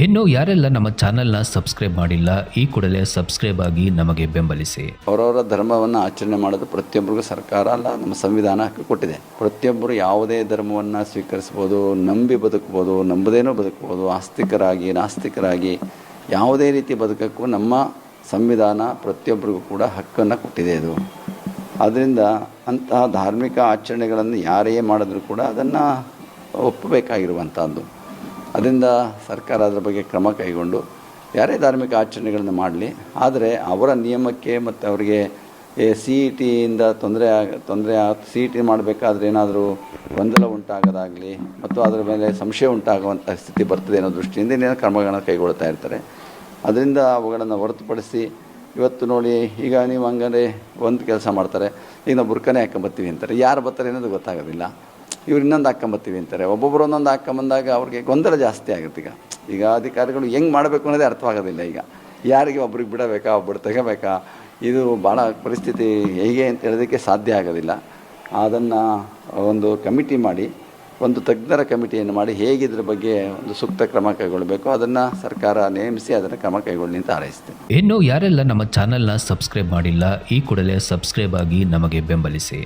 ಇನ್ನು ಯಾರೆಲ್ಲ ನಮ್ಮ ಚಾನೆಲ್ನ ಸಬ್ಸ್ಕ್ರೈಬ್ ಮಾಡಿಲ್ಲ, ಈ ಕೂಡಲೇ ಸಬ್ಸ್ಕ್ರೈಬ್ ಆಗಿ ನಮಗೆ ಬೆಂಬಲಿಸಿ. ಅವರವರ ಧರ್ಮವನ್ನು ಆಚರಣೆ ಮಾಡೋದು ಪ್ರತಿಯೊಬ್ಬರಿಗೂ ಸರ್ಕಾರ ಅಲ್ಲ, ನಮ್ಮ ಸಂವಿಧಾನ ಕೊಟ್ಟಿದೆ. ಪ್ರತಿಯೊಬ್ಬರು ಯಾವುದೇ ಧರ್ಮವನ್ನು ಸ್ವೀಕರಿಸ್ಬೋದು, ನಂಬಿ ಬದುಕ್ಬೋದು, ನಂಬದೇನೂ ಬದುಕ್ಬೋದು, ಆಸ್ತಿಕರಾಗಿ, ನಾಸ್ತಿಕರಾಗಿ ಯಾವುದೇ ರೀತಿ ಬದುಕಕ್ಕೂ ನಮ್ಮ ಸಂವಿಧಾನ ಪ್ರತಿಯೊಬ್ಬರಿಗೂ ಕೂಡ ಹಕ್ಕನ್ನು ಕೊಟ್ಟಿದೆ ಅದು ಆದ್ದರಿಂದ ಅಂತಹ ಧಾರ್ಮಿಕ ಆಚರಣೆಗಳನ್ನು ಯಾರೇ ಮಾಡಿದ್ರೂ ಕೂಡ ಅದನ್ನು ಒಪ್ಪಬೇಕಾಗಿರುವಂಥದ್ದು ಅದರಿಂದ ಸರ್ಕಾರ ಅದರ ಬಗ್ಗೆ ಕ್ರಮ ಕೈಗೊಂಡು ಯಾರೇ ಧಾರ್ಮಿಕ ಆಚರಣೆಗಳನ್ನು ಮಾಡಲಿ, ಆದರೆ ಅವರ ನಿಯಮಕ್ಕೆ ಮತ್ತು ಅವರಿಗೆ ಸಿ ಇ ಟಿಯಿಂದ ತೊಂದರೆ ಆಗ, ತೊಂದರೆ ಆ ಸಿ ಇ ಟಿ ಮಾಡಬೇಕಾದ್ರೆ ಏನಾದರೂ ಗೊಂದಲ ಉಂಟಾಗೋದಾಗಲಿ ಮತ್ತು ಅದರ ಮೇಲೆ ಸಂಶಯ ಉಂಟಾಗುವಂಥ ಸ್ಥಿತಿ ಬರ್ತದೆ ಅನ್ನೋ ದೃಷ್ಟಿಯಿಂದ ಇನ್ನೇನು ಕ್ರಮಗಳನ್ನು ಕೈಗೊಳ್ತಾ ಇರ್ತಾರೆ. ಅದರಿಂದ ಅವುಗಳನ್ನು ಹೊರತುಪಡಿಸಿ ಇವತ್ತು ನೋಡಿ ಈಗ ನೀವು ಹಂಗಂದರೆ ಒಂದು ಕೆಲಸ ಮಾಡ್ತಾರೆ, ಈಗ ನಾವು ಬುರ್ಕನೇ ಹಾಕೊಂಬತ್ತೀವಿ ಅಂತಾರೆ. ಯಾರು ಬರ್ತಾರೆ ಅನ್ನೋದು ಗೊತ್ತಾಗೋದಿಲ್ಲ. ಇವ್ರು ಇನ್ನೊಂದು ಹಾಕ್ಕೊಂಬತ್ತೀವಿ ಅಂತಾರೆ. ಒಬ್ಬೊಬ್ಬರು ಒಂದೊಂದು ಹಾಕ್ಕೊಂಬಂದಾಗ ಅವ್ರಿಗೆ ಗೊಂದಲ ಜಾಸ್ತಿ ಆಗುತ್ತೆ ಈಗ. ಈಗ ಅಧಿಕಾರಿಗಳು ಹೆಂಗೆ ಮಾಡಬೇಕು ಅನ್ನೋದೇ ಅರ್ಥವಾಗೋದಿಲ್ಲ ಈಗ. ಯಾರಿಗೆ ಒಬ್ರಿಗೆ ಬಿಡಬೇಕಾ ಒಬ್ಬರು ತೆಗಬೇಕಾ, ಇದು ಭಾಳ ಪರಿಸ್ಥಿತಿ ಹೇಗೆ ಅಂತ ಹೇಳೋದಕ್ಕೆ ಸಾಧ್ಯ ಆಗೋದಿಲ್ಲ. ಅದನ್ನು ಒಂದು ಕಮಿಟಿ ಮಾಡಿ, ಒಂದು ತಜ್ಞರ ಕಮಿಟಿಯನ್ನು ಮಾಡಿ ಹೇಗೆ ಇದ್ರ ಬಗ್ಗೆ ಒಂದು ಸೂಕ್ತ ಕ್ರಮ ಕೈಗೊಳ್ಳಬೇಕು, ಅದನ್ನು ಸರ್ಕಾರ ನೇಮಿಸಿ ಅದನ್ನು ಕ್ರಮ ಕೈಗೊಳ್ಳಿ ಅಂತ ಹಾರೈಸ್ತೇನೆ. ಇನ್ನು ಯಾರೆಲ್ಲ ನಮ್ಮ ಚಾನೆಲ್ನ ಸಬ್ಸ್ಕ್ರೈಬ್ ಮಾಡಿಲ್ಲ, ಈ ಕೂಡಲೇ ಸಬ್ಸ್ಕ್ರೈಬ್ ಆಗಿ ನಮಗೆ ಬೆಂಬಲಿಸಿ.